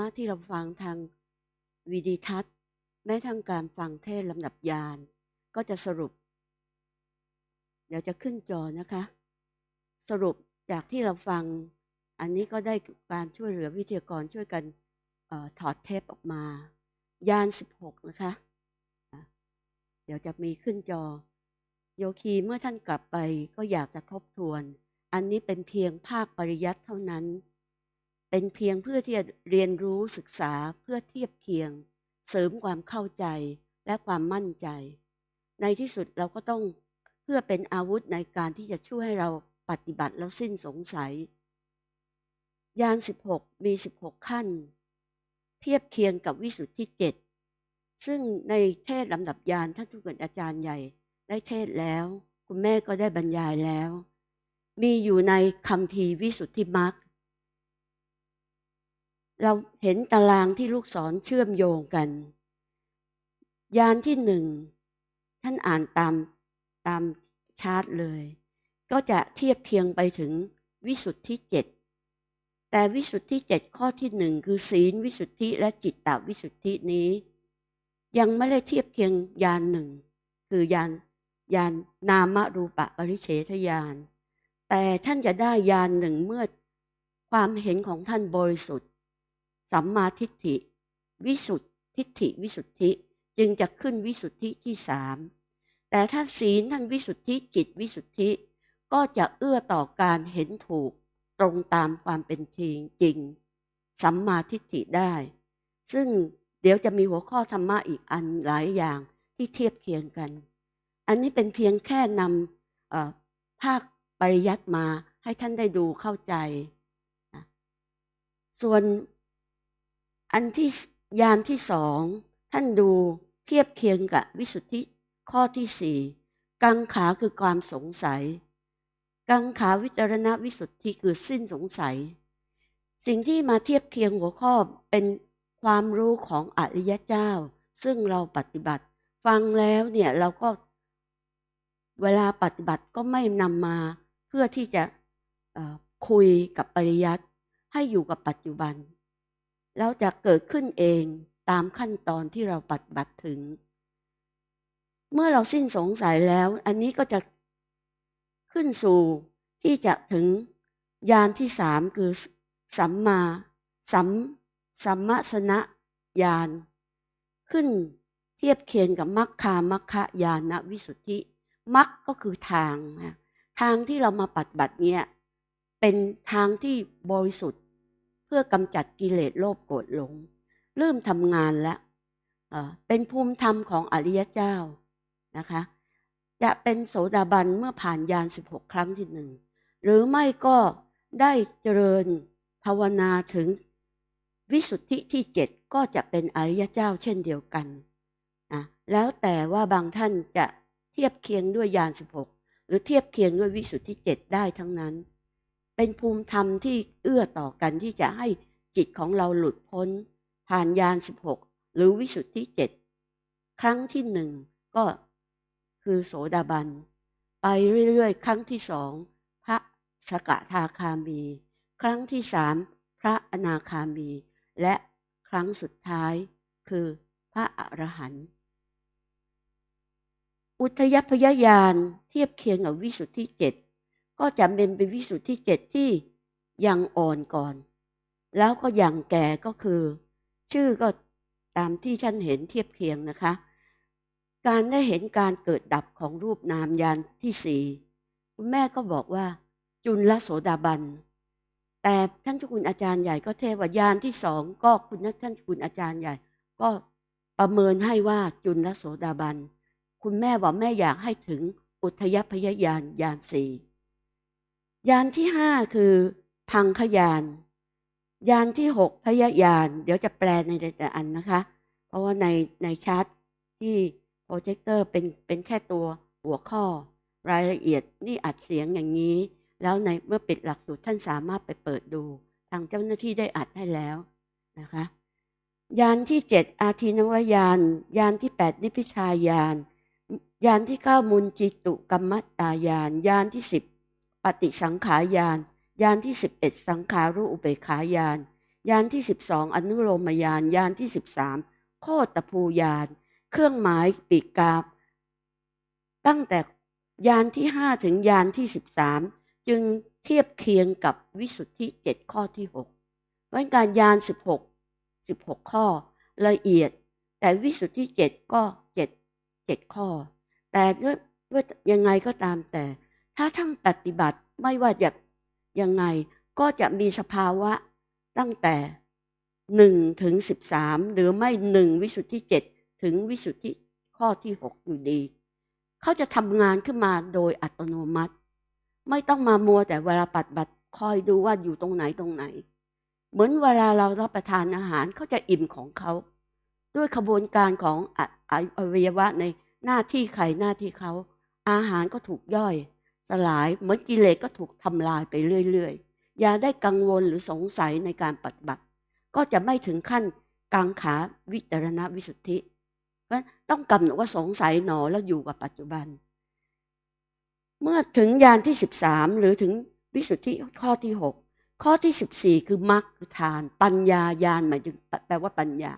มะที่เราฟังทางวิดีทัศน์ แม้ทั้งการฟังเทศลำดับยาน ก็จะสรุป เดี๋ยวจะขึ้นจอนะคะ สรุปจากที่เราฟัง อันนี้ก็ได้การช่วยเหลือวิทยากรช่วยกันออถอดเทปออกมา ยาน 16 นะคะอะเดี๋ยวจะมีขึ้นจอ โยคีเมื่อท่านกลับไปก็อยากจะทบทวน อันนี้เป็นเพียงภาคปริยัติเท่านั้น เป็นเพียงเพื่อที่จะเรียนรู้ศึกษาเพื่อเทียบเคียง เสริมความเข้าใจและความมั่นใจ ในที่สุดเราก็ต้องเพื่อเป็นอาวุธในการที่จะช่วยให้เราปฏิบัติแล้วสิ้นสงสัย ยาน 16 มี 16 ขั้น เทียบเคียงกับวิสุทธิเจ็ดซึ่งในเทศลำดับยานท่านทุกคนอาจารย์ใหญ่ได้เทศแล้ว คุณแม่ก็ได้บรรยายแล้ว มีอยู่ในคำพีวิสุทธิมรรค เราเห็นตารางที่ลูกศรเชื่อมโยงกัน ยานที่หนึ่งท่านอ่านตามตามชาร์ตเลย ก็จะเทียบเคียงไปถึงวิสุทธิเจ็ดแต่วิสุทธิเจ็ดข้อที่หนึ่งคือศีลวิสุทธิและจิตตวิสุทธินี้ ยังไม่ได้เทียบเคียงยานหนึ่งคือยานยานนามรูปะปริเฉทยาน แต่ท่านจะได้ยานหนึ่งเมื่อความเห็นของท่านบริสุทธิ์ สัมมาทิฏฐิ วิสุทธิทิฏฐิวิสุทธิจึงจะขึ้นวิสุทธิที่สามแต่ถ้าศีลท่านวิสุทธิจิตวิสุทธิก็จะเอื้อต่อการเห็นถูกตรงตามความเป็นจริงจริง สัมมาทิฏฐิได้ ซึ่งเดี๋ยวจะมีหัวข้อธรรมะอีกอันหลายอย่างที่เทียบเคียงกัน อันนี้เป็นเพียงแค่นำภาคปริยัติมาให้ท่านได้ดูเข้าใจ ส่วน อันที่ยานที่สองท่านดูเทียบเคียงกับวิสุทธิข้อที่สี่กังขาคือความสงสัย กังขาวิจารณวิสุทธิคือสิ้นสงสัย สิ่งที่มาเทียบเคียงหัวข้อเป็นความรู้ของอริยเจ้า ซึ่งเราปฏิบัติ ฟังแล้วเนี่ยเราก็ เวลาปฏิบัติก็ไม่นำมาเพื่อที่จะคุยกับปริยัติให้อยู่กับปัจจุบัน แล้วจะเกิดขึ้นเองตามขั้นตอนที่เราปฏิบัติถึง เมื่อเราสิ้นสงสัยแล้ว อันนี้ก็จะขึ้นสู่ที่จะถึงยานที่สามคือสัมมาสัมสัมมสนะญาณขึ้นเทียบเคียงกับมัคคามัคคายานวิสุทธิมัคก็คือทางนะทางที่เรามาปฏิบัติเนี่ยเป็นทางที่บริสุทธิ์ พื่อกำจัดกิเลสโลภโกรธหลง เริ่มทำงานแล้วเป็นภูมิธรรมของอริยเจ้านะคะ จะเป็นโสดาบันเมื่อผ่านยาน 16 ครั้งที่หนึ่งหรือไม่ก็ได้เจริญภาวนาถึงวิสุทธิที่เจ็ดก็จะเป็นอริยเจ้าเช่นเดียวกันนะแล้วแต่ว่าบางท่านจะเทียบเคียงด้วยยาน 16 หรือเทียบเคียงด้วยวิสุทธิเจ็ดได้ทั้งนั้น เป็นภูมิธรรมที่เอื้อต่อกันที่จะให้จิตของเราหลุดพ้น ผ่านยาน16หรือวิสุทธิเจ็ดครั้งที่หนึ่งก็คือโสดาบัน ไปเรื่อยๆ ครั้งที่สองพระสกทาคามี ครั้งที่สามพระอนาคามี และครั้งสุดท้ายคือพระอรหันต์อุทยพยญาณเทียบเคียงกับวิสุทธิเจ็ด ก็จะเป็นเป็นวิสุทธิเจ็ดที่ยังอ่อนก่อน แล้วก็ยังแก่ก็คือ ชื่อก็ตามที่ท่านเห็นเทียบเคียงนะคะ การได้เห็นการเกิดดับของรูปนามยานที่สี่คุณแม่ก็บอกว่า จุลโสดาบัน แต่ท่านเจ้าคุณอาจารย์ใหญ่ก็เทวายานที่สองก็คุณท่านเจ้าคุณอาจารย์ใหญ่ ก็ประเมินให้ว่าจุลโสดาบัน คุณแม่บอกแม่อยากให้ถึงอุทยพยญาณยานสี่ ยานที่ห้าคือพังขยาน ยานที่หกพยาญาณเดี๋ยวจะแปลในแต่ละอันนะคะ เพราะว่าในในชาร์ตที่โปรเจคเตอร์เป็นเป็นแค่ตัวหัวข้อ รายละเอียดนี่อัดเสียงอย่างนี้ แล้วในเมื่อปิดหลักสูตรท่านสามารถไปเปิดดู ทางเจ้าหน้าที่ได้อัดให้แล้วนะคะ ยานที่เจ็ดอาทินวายาน ยานที่แปดนิพพิทายาน ยานที่เก้ามุนจิตุกรรมตายาน ยานที่สิบ ปฏิสังขายานยานที่สิบเอ็ดสังขารุอุเบขายานยานที่สิบสองอนุโลมยานยานที่สิบสามโคตภูยาน เครื่องหมายปีกกาบ ตั้งแต่ยานที่ห้าถึงยานที่สิบสามจึงเทียบเคียงกับวิสุทธิเจ็ดข้อที่หกเพราะการยานสิบหกสิบหกข้อละเอียด แต่วิสุทธิเจ็ดก็เจ็ดเจ็ดข้อ แต่ด้วยยังไงก็ตามแต่ ถ้าทั้งปฏิบัติไม่ว่าจะยังไงก็จะมีสภาวะตั้งแต่หนึ่งถึงสิบสามหรือไม่หนึ่งวิสุทธิเจ็ดถึงวิสุทธิข้อที่หกอยู่ดี เขาจะทำงานขึ้นมาโดยอัตโนมัติ ไม่ต้องมามัวแต่เวลาปฏิบัติคอยดูว่าอยู่ตรงไหนตรงไหน เหมือนเวลาเรารับประทานอาหารเขาจะอิ่มของเขาด้วยขบวนการของอะอะอวัยวะในหน้าที่ใครหน้าที่เขา อาหารก็ถูกย่อย สลายเหมือนกิเลสก็ถูกทำลายไปเรื่อยๆ อย่าได้กังวลหรือสงสัยในการปฏิบัติ ก็จะไม่ถึงขั้นกังขาวิจารณวิสุทธิ เพราะต้องกำหนดว่าสงสัยหนอแล้วอยู่กับปัจจุบัน เมื่อถึงยานที่สิบสามหรือถึงวิสุทธิข้อที่หกข้อที่สิบสี่คือมรรคคือทาน ปัญญายานหมายถึงแปลว่าปัญญา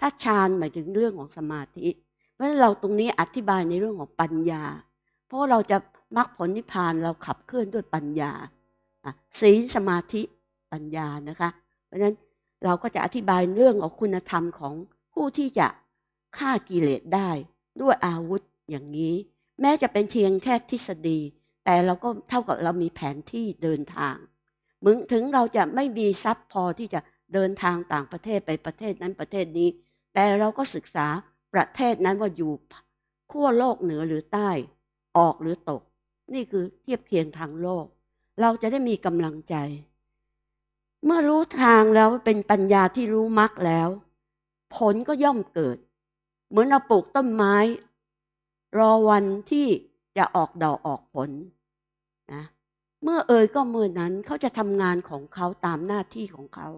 ถ้าฌานหมายถึงเรื่องของสมาธิ เพราะฉะนั้นเราตรงนี้อธิบายในเรื่องของปัญญา ราะเราจะมรรคผลนิพพานเราขับเคลื่อนด้วยปัญญาศีลสมาธิปัญญานะคะ เพราะฉะนั้นเราก็จะอธิบายเรื่องของคุณธรรมของผู้ที่จะฆ่ากิเลสได้ด้วยอาวุธอย่างนี้ แม้จะเป็นเพียงแค่ทฤษฎี แต่เราก็เท่ากับเรามีแผนที่เดินทางมึงถึงเราจะไม่มีทรัพย์พอที่จะเดินทางต่างประเทศไปประเทศนั้นประเทศนี้ แต่เราก็ศึกษาประเทศนั้นว่าอยู่ขั้วโลกเหนือหรือใต้ ออกหรือตก นี่คือเทียบเคียงทางโลก เราจะได้มีกำลังใจ เมื่อรู้ทางแล้วเป็นปัญญาที่รู้มรรคแล้ว ผลก็ย่อมเกิด เหมือนเราปลูกต้นไม้ รอวันที่จะออกดอกออกผลนะเมื่อเอ่ยก็เมื่อนั้นเขาจะทำงานของเขาตามหน้าที่ของเขา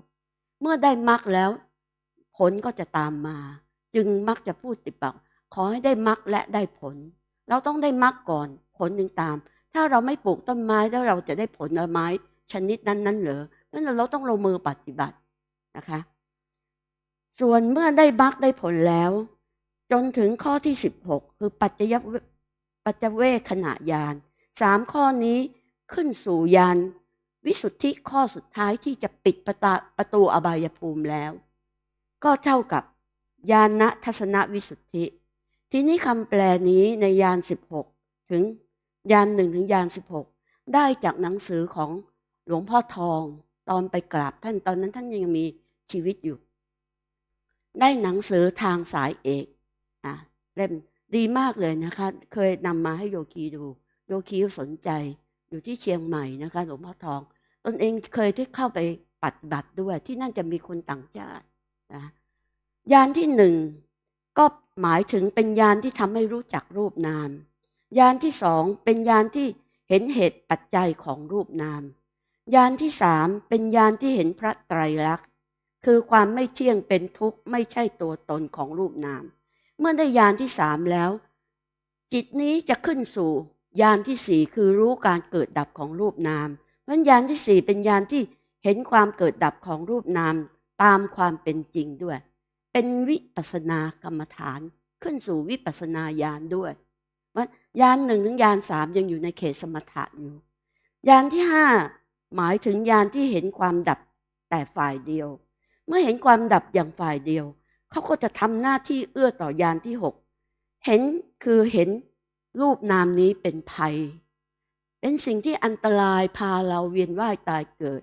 เมื่อได้มรรคแล้ว ผลก็จะตามมา จึงมักจะพูดติดปากขอให้ได้มรรคและได้ผล เราต้องได้มรรคก่อนผลหนึ่งตาม ถ้าเราไม่ปลูกต้นไม้แล้วเราจะได้ผลไม้ชนิดนั้นนั้นเหรอนั้นเราต้องลงมือปฏิบัตินะคะ ส่วนเมื่อได้มรรคได้ผลแล้ว จนถึงข้อที่สิบหกคือปัจจยปัจจเวขณะยานสามข้อนี้ขึ้นสู่ยานวิสุทธิข้อสุดท้ายที่จะปิดประตประตูอบายภูมิแล้ว ก็เท่ากับยานณทัศนวิสุทธิ ทีนี้คำแปลนี้ในยานสิบหกถึงยานหนึ่งถึงยานสิบหกได้จากหนังสือของหลวงพ่อทอง ตอนไปกราบท่านตอนนั้นท่านยังมีชีวิตอยู่ ได้หนังสือทางสายเอกอะเล่มดีมากเลยนะคะ เคยนำมาให้โยคีดู โยคีสนใจอยู่ที่เชียงใหม่นะคะ หลวงพ่อทอง ตนเองเคยที่เข้าไปปฏิบัติด้วย ที่นั่นจะมีคนต่างชาตินะยานที่หนึ่งก็ หมายถึงเป็นยานที่ทำให้รู้จักรูปนามยานที่สองเป็นยานที่เห็นเหตุปัจจัยของรูปนามยานที่สามเป็นยานที่เห็นพระไตรลักษณ์ คือความไม่เที่ยงเป็นทุกข์ไม่ใช่ตัวตนของรูปนาม เมื่อได้ยานที่สามแล้ว จิตนี้จะขึ้นสู่ยานที่สี่คือรู้การเกิดดับของรูปนามเพราะยานที่สี่เป็นยานที่เห็นความเกิดดับของรูปนามตามความเป็นจริงด้วย เป็นวิปัสสนากรรมฐานขึ้นสู่วิปัสสนาญาณด้วยว่ายานหนึ่งถึงยานสามยังอยู่ในเขตสมถะอยู่ยานที่ห้าหมายถึงยานที่เห็นความดับแต่ฝ่ายเดียว เมื่อเห็นความดับอย่างฝ่ายเดียว เขาก็จะทำหน้าที่เอื้อต่อยานที่หกเห็นคือเห็นรูปนามนี้เป็นภัย เป็นสิ่งที่อันตรายพาเราเวียนว่ายตายเกิด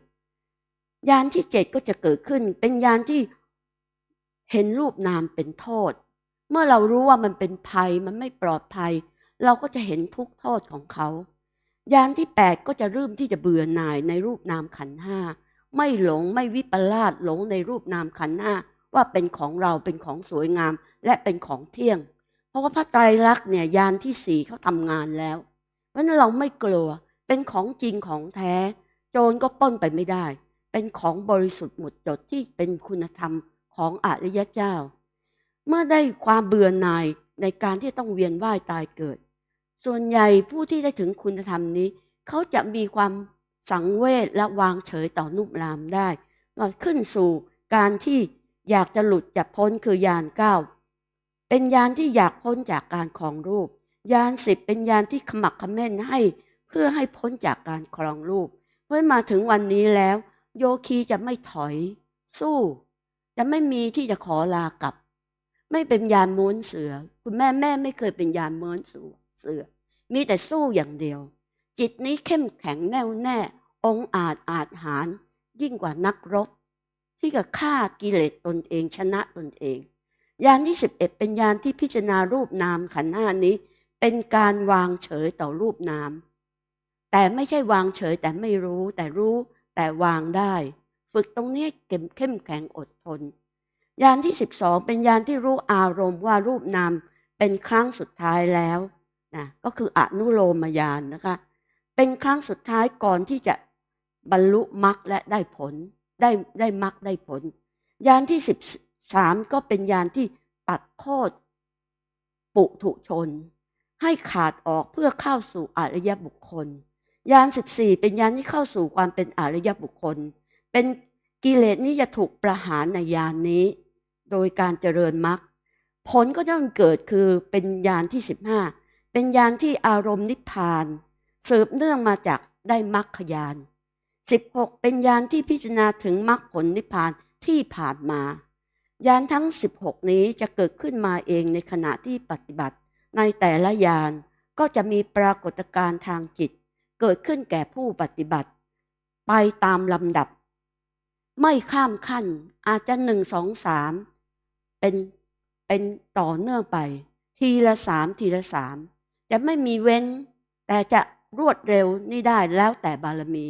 ยานที่เจ็ดก็จะเกิดขึ้น เป็นยานที่ เห็นรูปนามเป็นโทษ เมื่อเรารู้ว่ามันเป็นภัยมันไม่ปลอดภัย เราก็จะเห็นทุกโทษของเขายานที่แปดก็จะเริ่มที่จะเบื่อหน่ายในรูปนามขันห้าไม่หลงไม่วิปลาสหลงในรูปนามขันห้าว่าเป็นของเราเป็นของสวยงามและเป็นของเที่ยง เพราะว่าพระไตรลักษณ์เนี่ยยานที่สี่เขาทำงานแล้วเพราะนั้นเราไม่กลัวเป็นของจริงของแท้ โจรก็ป้นไปไม่ได้ เป็นของบริสุทธิ์หมดจดที่เป็นคุณธรรม ของอริยเจ้า เมื่อได้ความเบื่อหน่ายในการที่ต้องเวียนว่ายตายเกิด ส่วนใหญ่ผู้ที่ได้ถึงคุณธรรมนี้ เขาจะมีความสังเวชและวางเฉยต่อนุบรามได้ก็ขึ้นสู่การที่อยากจะหลุดจากพ้นคือยานเก้าเป็นยานที่อยากพ้นจากการครองรูป ยานสิบเป็นยานที่ขมักขม้นให้เพื่อให้พ้นจากการครองรูปเมื่อมาถึงวันนี้แล้ว โยคีจะไม่ถอย สู้ จะไม่มีที่จะขอลากลับ ไม่เป็นยานม้วนเสือ คุณแม่แม่ไม่เคยเป็นยานม้วนเสือ มีแต่สู้อย่างเดียว จิตนี้เข้มแข็งแน่วแน่ องอาจอาจหาร ยิ่งกว่านักรบ ที่กับฆ่ากิเลสตนเองชนะตนเอง ยานที่สิบเอ็ดเป็นยานที่พิจารณารูปนามขันธ์ห้านี้ เป็นการวางเฉยต่อรูปนาม แต่ไม่ใช่วางเฉยแต่ไม่รู้ แต่รู้แต่วางได้ ฝึกตรงนี้เก็มเข้มแข็งอดทน ยานที่สิบสองเป็นยานที่รู้อารมณ์ว่ารูปนามเป็นครั้งสุดท้ายแล้วนะก็คืออนุโลมยานนะคะ เป็นครั้งสุดท้ายก่อนที่จะบรรลุมรรคและได้ผลได้ได้มรรคได้ผล ยานที่สิบสามก็เป็นยานที่ตัดโทษปุถุชน ให้ขาดออกเพื่อเข้าสู่อริยบุคคล ยานสิบสี่เป็นยานที่เข้าสู่ความเป็นอริยบุคคล เป็นกิเลสนี้จะถูกประหารในยานนี้ โดยการเจริญมรรคผลก็ต้องเกิดคือเป็นยานที่สิบห้าเป็นยานที่อารมณ์นิพพาน สืบเนื่องมาจากได้มรรคยานสิบหกเป็นยานที่พิจารณาถึงมรรคผลนิพพานที่ผ่านมายานทั้งสิบหกนี้จะเกิดขึ้นมาเองในขณะที่ปฏิบัติ ในแต่ละยานก็จะมีปรากฏการณ์ทางจิต เกิดขึ้นแก่ผู้ปฏิบัติ ไปตามลำดับ ไม่ข้ามขั้น อาจจะหนึ่งสองสามเป็นเป็นต่อเนื่องไป ทีละสามทีละสามจะไม่มีเว้น แต่จะรวดเร็วนี่ได้แล้วแต่บารมี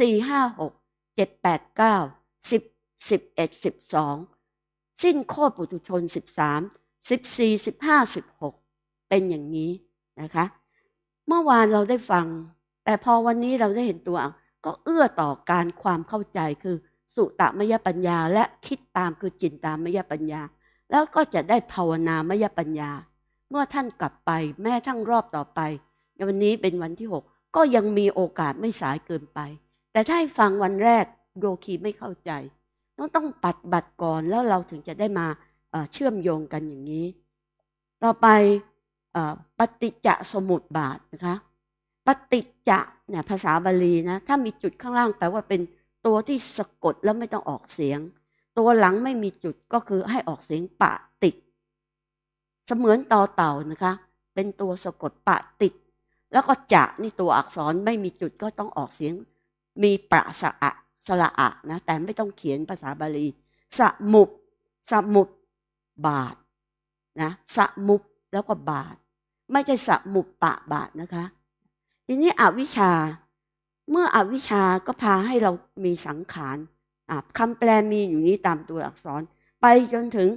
สี่ห้าหกเจ็ดแปดเก้าสิบสิบเอ็ดสิบสองสิ้นโคตรปุถุชนสิบสามสิบสี่สิบห้าสิบหกเป็นอย่างนี้นะคะ เมื่อวานเราได้ฟัง แต่พอวันนี้เราได้เห็นตัวก็เอื้อต่อการความเข้าใจคือ สุตมยปัญญา และคิดตามคือจินตามยปัญญา แล้วก็จะได้ภาวนามยปัญญา เมื่อท่านกลับไปแม้ทั้งรอบต่อไป ในวันนี้เป็นวันที่หกก็ยังมีโอกาสไม่สายเกินไป แต่ถ้าให้ฟังวันแรกโยคีไม่เข้าใจ ต้องต้องปัดบัตรก่อนแล้วเราถึงจะได้มาเชื่อมโยงกันอย่างนี้ ต่อไปอปฏิจจสมุปบาทนะคะ ปฏิจจะเนี่ยภาษาบาลีนะถ้ามีจุดข้างล่างแปลว่าเป็น ตัวที่สะกดแล้วไม่ต้องออกเสียง ตัวหลังไม่มีจุดก็คือให้ออกเสียงปะติด เสมือนต่อเต่านะคะ เป็นตัวสะกดปะติด แล้วก็จะนี่ตัวอักษรไม่มีจุดก็ต้องออกเสียง มีประสะอะสระอะนะแต่ไม่ต้องเขียนภาษาบาลีสะมุปสะมุปบาทนะสะมุปแล้วก็บาท ไม่ใช่สะมุปปะบาทนะคะ ทีนี้อวิชชา เมื่ออวิชชาก็พาให้เรามีสังขารคำแปลมีอยู่นี้ตามตัวอักษร ไปจนถึง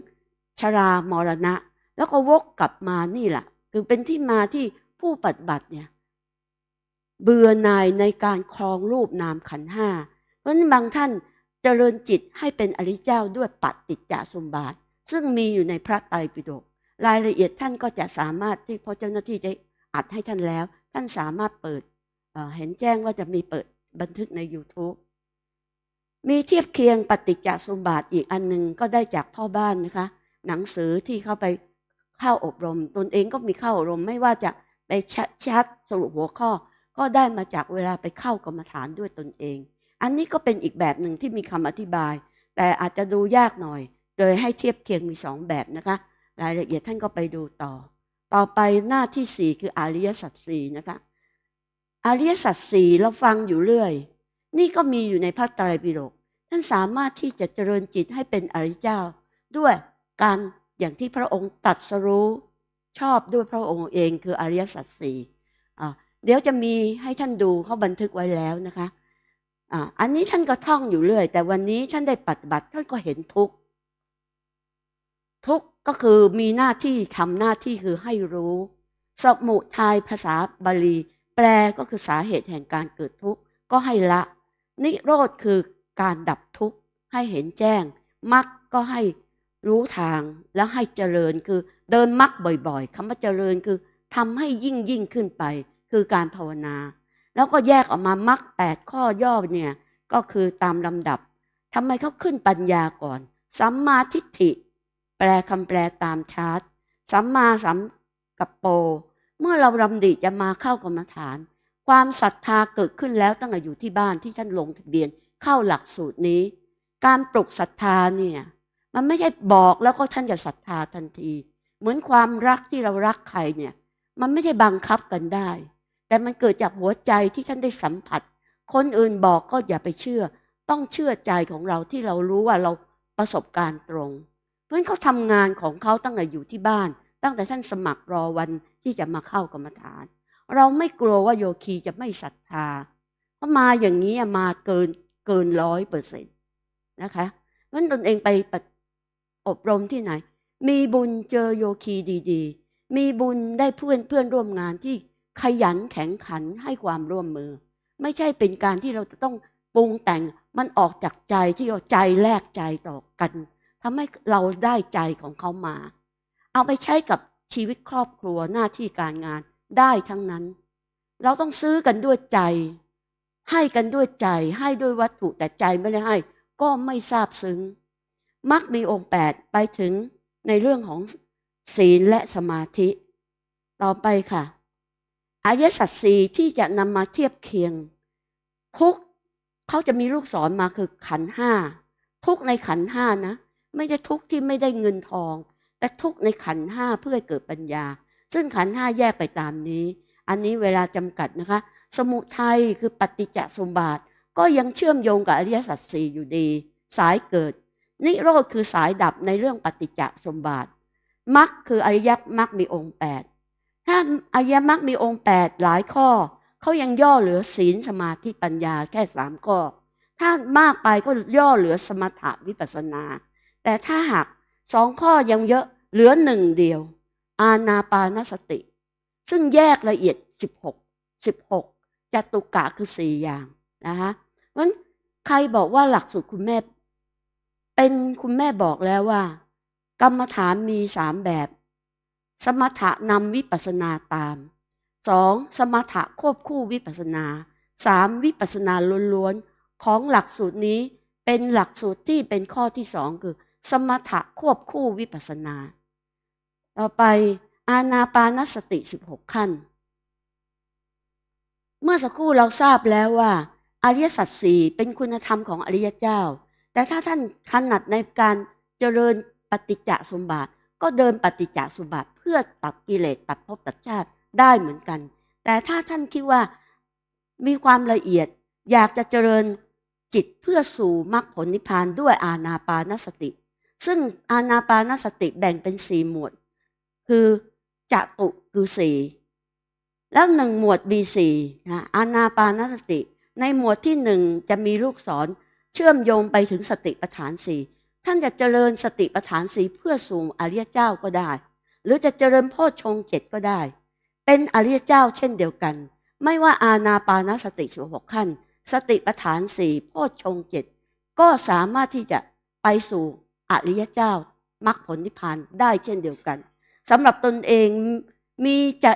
ชรามรณะ แล้วก็วกกลับมานี่แหละคือเป็นที่มาที่ผู้ปฏิบัติเนี่ยเบื่อหน่ายในการครองรูปนามขันห้า เพราะนั้นบางท่านเจริญจิตให้เป็นอริเจ้าด้วยปัตติจจสมบาทซึ่งมีอยู่ในพระไตรปิฎกรายละเอียดท่านก็จะสามารถที่พอเจ้าหน้าที่จะอัดให้ท่านแล้ว ท่านสามารถเปิด เห็นแจ้งว่าจะมีเปิดบันทึกใน YouTube มีเทียบเคียงปฏิจจสมบาทอีกอันหนึ่งก็ได้จากพ่อบ้านนะคะ หนังสือที่เข้าไปเข้าอบรม ตนเองก็มีเข้าอบรมไม่ว่าจะไปชัดชดสรุปหัวข้อ ก็ได้มาจากเวลาไปเข้ากรรมฐานด้วยตนเอง อันนี้ก็เป็นอีกแบบหนึ่งที่มีคำอธิบาย แต่อาจจะดูยากหน่อยเลยให้เทียบเคียงมีสองแบบนะคะ รายละเอียดท่านก็ไปดูต่อ ต่อไปหน้าที่สี่คืออริยสัจสี่นะคะ อริยสัจสี่เราฟังอยู่เรื่อย นี่ก็มีอยู่ในพระไตรปิฎกท่านสามารถที่จะเจริญจิตให้เป็นอริยเจ้า ด้วยการอย่างที่พระองค์ตัดสรู้ชอบด้วยพระองค์เองคืออริยสัจสี่เดี๋ยวจะมีให้ท่านดูเขาบันทึกไว้แล้วนะคะอันนี้ท่านก็ท่องอยู่เรื่อย แต่วันนี้ท่านได้ปฏิบัติท่านก็เห็นทุกข์ทุกข์ก็คือมีหน้าที่ทำหน้าที่คือให้รู้ สมุทัยภาษาบาลี แปลก็คือสาเหตุแห่งการเกิดทุกข์ก็ให้ละ นิโรธคือการดับทุกข์ให้เห็นแจ้งมรรคก็ให้รู้ทางแล้วให้เจริญคือเดินมรรคบ่อยๆคำว่าเจริญคือทำให้ยิ่งยิ่งขึ้นไป คือการภาวนา แล้วก็แยกออกมามรรคแปดข้อย่อเนี่ยก็คือตามลำดับทำไมเขาขึ้นปัญญาก่อนสัมมาทิฏฐิ แปลคำแปลตามชาร์ตสัมมาสัมกับโป เมื่อเรารำดิจะมาเข้ากรรมฐาน ความศรัทธาเกิดขึ้นแล้วตั้งแต่อยู่ที่บ้านที่ท่านลงทะเบียนเข้าหลักสูตรนี้ การปลุกศรัทธาเนี่ยมันไม่ใช่บอกแล้วก็ท่านจะศรัทธาทันที เหมือนความรักที่เรารักใครเนี่ย มันไม่ใช่บังคับกันได้ แต่มันเกิดจากหัวใจที่ท่านได้สัมผัส คนอื่นบอกก็อย่าไปเชื่อ ต้องเชื่อใจของเราที่เรารู้ว่าเราประสบการณ์ตรง เพราะฉะนั้นเขาทำงานของเขาตั้งแต่อยู่ที่บ้าน ตั้งแต่ท่านสมัครรอวัน ที่จะมาเข้ากรรมฐาน เราไม่กลัวว่าโยคีจะไม่ศรัทธา เพราะมาอย่างนี้มาเกินเกินร้อยเปอร์เซ็นต์นะคะเพราะนั้นตนเองไปอบรมที่ไหน มีบุญเจอโยคีดีๆ มีบุญได้เพื่อนเพื่อนร่วมงานที่ขยันแข็งขันให้ความร่วมมือ ไม่ใช่เป็นการที่เราจะต้องปรุงแต่งมันออกจากใจที่เราใจแลกใจต่อกันทำให้เราได้ใจของเขามา เอาไปใช้กับ ชีวิตครอบครัวหน้าที่การงานได้ทั้งนั้น เราต้องซื้อกันด้วยใจ ให้กันด้วยใจ ให้ด้วยวัตถุแต่ใจไม่ได้ให้ ก็ไม่ทราบซึ้งมักมีองค์แปดไปถึงในเรื่องของศีลและสมาธิ ต่อไปค่ะอริยสัจสี่ที่จะนำมาเทียบเคียง ทุกเขาจะมีลูกศรมาคือขันห้าทุกในขันห้านะ ไม่ได้ทุกที่ไม่ได้เงินทอง แต่ทุกในขันห้าเพื่อให้เกิดปัญญา ซึ่งขันห้าแยกไปตามนี้ อันนี้เวลาจำกัดนะคะ สมุทัยคือปฏิจจสมบาทก็ยังเชื่อมโยงกับอริยสัจสี่อยู่ดี สายเกิด นิโรธคือสายดับในเรื่องปฏิจจสมบาทมรรคคืออริยมรรคมีองค์แปดถ้าอริยมรรคมีองค์แปดหลายข้อเขายังย่อเหลือศีลสมาธิปัญญาแค่สามข้อ ถ้ามากไปก็ย่อเหลือสมถะวิปัสสนา แต่ถ้าหาก สองข้อยังเยอะเหลือหนึ่งเดียว อาณาปานสติ ซึ่งแยกละเอียด 16 16จตุกะคือสี่อย่างนะคะเพราะฉะนั้นใครบอกว่าหลักสูตรคุณแม่ เป็นคุณแม่บอกแล้วว่า กรรมฐานมีสามแบบ สมถะนำวิปัสสนาตามสองสมถะควบคู่วิปัสสนาสามวิปัสสนาล้วนๆของหลักสูตรนี้เป็นหลักสูตรที่เป็นข้อที่สองคือ สมถะควบคู่วิปัสนา ต่อไปอาณาปานสติ 16 ขั้น เมื่อสักครู่เราทราบแล้วว่า อริยสัจสี่เป็นคุณธรรมของอริยเจ้า แต่ถ้าท่านถนัดในการเจริญปฏิจจสมบัติ ก็เดินปฏิจจสมบัติเพื่อตัดกิเลสตัดภพตัดชาติได้เหมือนกัน แต่ถ้าท่านคิดว่ามีความละเอียดอยากจะเจริญจิตเพื่อสู่มรรคผลนิพพานด้วยอาณาปานสติ ซึ่งอาณาปานสติแบ่งเป็นสี่หมวด คือจตุคือสี่แล้วหนึ่งหมวดมีสี่นะอาณาปานสติ ในหมวดที่หนึ่งจะมีลูกศรเชื่อมโยงไปถึงสติปัฏฐานสี่ท่านจะเจริญสติปัฏฐานสี่เพื่อสู่อริยเจ้าก็ได้ หรือจะเจริญโพชฌงเจ็ดก็ได้ เป็นอริยเจ้าเช่นเดียวกัน ไม่ว่าอาณาปานสติสิบหกขั้น สติปัฏฐานสี่โพชฌงเจ็ดก็สามารถที่จะไปสู่ อริยเจ้ามรรคผลนิพพานได้เช่นเดียวกันสำหรับตนเองมีจะ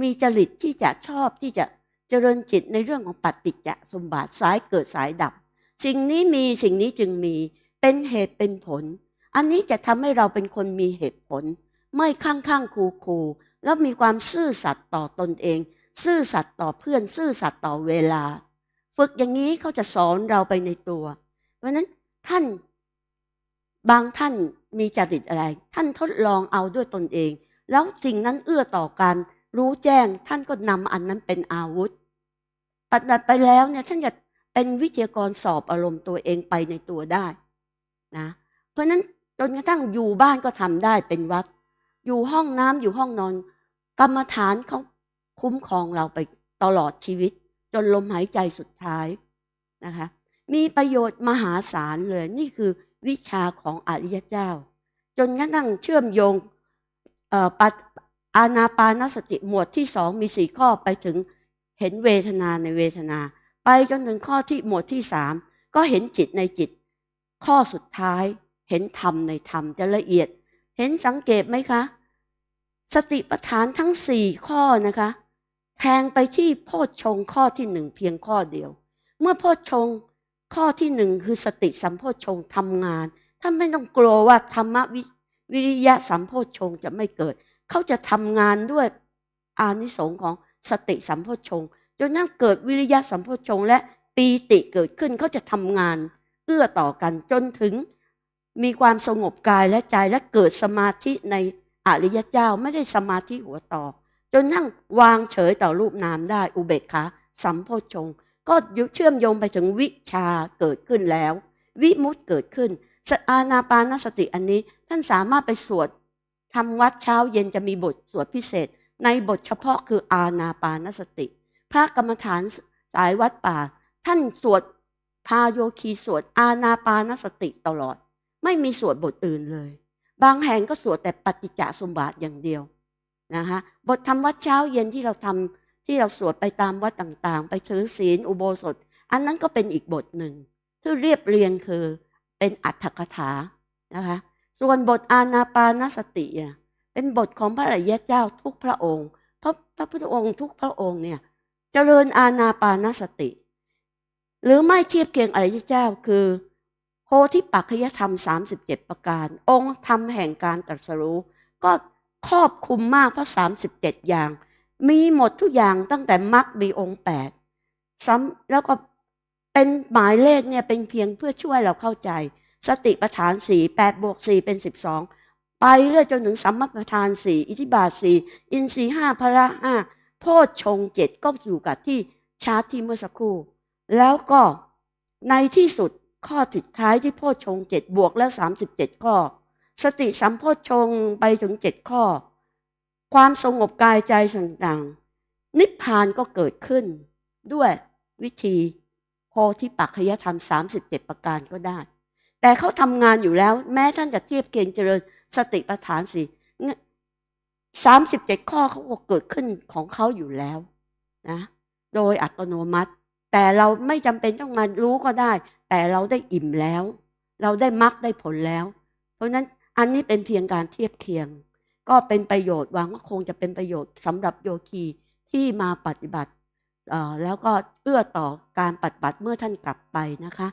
มีจริตที่จะชอบที่จะเจริญจิตในเรื่องของปฏิจจสมบัติสายเกิดสายดับ สิ่งนี้มีสิ่งนี้จึงมีเป็นเหตุเป็นผล อันนี้จะทำให้เราเป็นคนมีเหตุผล ไม่ข้างข้างคูคูแล้วมีความซื่อสัตย์ต่อตนเอง ซื่อสัตย์ต่อเพื่อน ซื่อสัตย์ต่อเวลา ฝึกอย่างนี้เขาจะสอนเราไปในตัว เพราะฉะนั้นท่าน บางท่านมีจริตอะไร ท่านทดลองเอาด้วยตนเอง แล้วสิ่งนั้นเอื้อต่อการรู้แจ้งท่านก็นำอันนั้นเป็นอาวุธปฏิบัติไปแล้วเนี่ยท่านจะเป็นวิทยากรสอบอารมณ์ตัวเองไปในตัวได้นะเพราะฉะนั้นจนกระทั่งอยู่บ้านก็ทำได้เป็นวัด อยู่ห้องน้ำอยู่ห้องนอน กรรมฐานเขาคุ้มครองเราไปตลอดชีวิต จนลมหายใจสุดท้ายนะคะ มีประโยชน์มหาศาลเลยนี่คือ วิชาของอริยเจ้า จนกระทั่งเชื่อมโยงเอ่อปัอาณาปานสติหมวดที่สองมีสี่ข้อไปถึงเห็นเวทนาในเวทนา ไปจนถึงข้อที่หมวดที่สามก็เห็นจิตในจิต ข้อสุดท้ายเห็นธรรมในธรรมจะละเอียด เห็นสังเกตไหมคะ สติปัฏฐานทั้งสี่ข้อนะคะแทงไปที่โพชฌงข้อที่หนึ่งเพียงข้อเดียว เมื่อโพชฌงค์ ข้อที่หนึ่งคือสติสัมโพชฌงค์ทำงาน ท่านไม่ต้องกลัวว่าธรรมวิวิริยะสัมโพชฌงค์จะไม่เกิด เขาจะทำงานด้วยอานิสงส์ของสติสัมโพชฌงค์จนนั่นเกิดวิริยะสัมโพชฌงค์และปีติเกิดขึ้นเขาจะทำงานเอื้อต่อกันจนถึงมีความสงบกายและใจและเกิดสมาธิในอริยเจ้าไม่ได้สมาธิหัวต่อ จนนั่งวางเฉยต่อรูปนามได้อุเบกขาสัมโพชฌงค์ ก็เชื่อมโยงไปถึงวิชาเกิดขึ้นแล้ว วิมุตติเกิดขึ้นสอานาปานสติอันนี้ท่านสามารถไปสวดทำวัดเช้าเย็นจะมีบทสวดพิเศษ ในบทเฉพาะคืออานาปานสติ พระกรรมฐานสายวัดป่า ท่านสวดพาโยคีสวดอานาปานสติตลอด ไม่มีสวดบทอื่นเลย บางแห่งก็สวดแต่ปฏิจจสมบัติอย่างเดียวนะคะบททำวัดเช้าเย็นที่เราทำ ที่เราสวดไปตามวัดต่างๆ ไปถือศีลอุโบสถ อันนั้นก็เป็นอีกบทหนึ่งที่เรียบเรียงคือเป็นอัตถกถานะคะส่วนบทอานาปานสติเป็นบทของพระอริยเจ้าทุกพระองค์เพราะพระพุทธองค์ทุกพระองค์เนี่ยเจริญอานาปานสติ หรือไม่เทียบเคียงอริยเจ้าคือโพธิปัจจยธรรม 37 ประการ องค์ธรรมแห่งการตรัสรู้ ก็ครอบคุมมากเพราะ37 อย่าง มีหมดทุกอย่างตั้งแต่มรรคมีองค์แปดซ้ำแล้วก็เป็นหมายเลขเนี่ยเป็นเพียงเพื่อช่วยเราเข้าใจ สติปัฏฐานสี่แปดบวกสี่เป็นสิบสองไปเรื่อยจนถึงสัมมาประธานสี่อิทธิบาทสี่อินทรีย์ห้าพละห้าโพชฌงเจ็ดก็อยู่กับที่ชาร์ตที่เมื่อสักครู่ แล้วก็ในที่สุดข้อสุดท้ายที่โพชฌงเจ็ดบวกแล้วสามสิบเจ็ดข้อ สติสัมโพชฌงไปถึงเจ็ดข้อ ความสงบกายใจต่างๆ นิพพานก็เกิดขึ้น ด้วยวิธีโพธิปัจจยธรรม 37 ประการก็ได้ แต่เขาทำงานอยู่แล้ว แม้ท่านจะเทียบเคียงเจริญสติปัฏฐานสี่สามสิบเจ็ดข้อเขาก็เกิดขึ้นของเขาอยู่แล้วนะ โดยอัตโนมัติ แต่เราไม่จำเป็นต้องมารู้ก็ได้ แต่เราได้อิ่มแล้ว เราได้มรรคได้ผลแล้ว เพราะนั้นอันนี้เป็นเพียงการเทียบเคียง ก็เป็นประโยชน์หวังว่าคงจะเป็นประโยชน์สำหรับโยคีที่มาปฏิบัติแล้วก็เอื้อต่อการปฏิบัติเมื่อท่านกลับไปนะคะ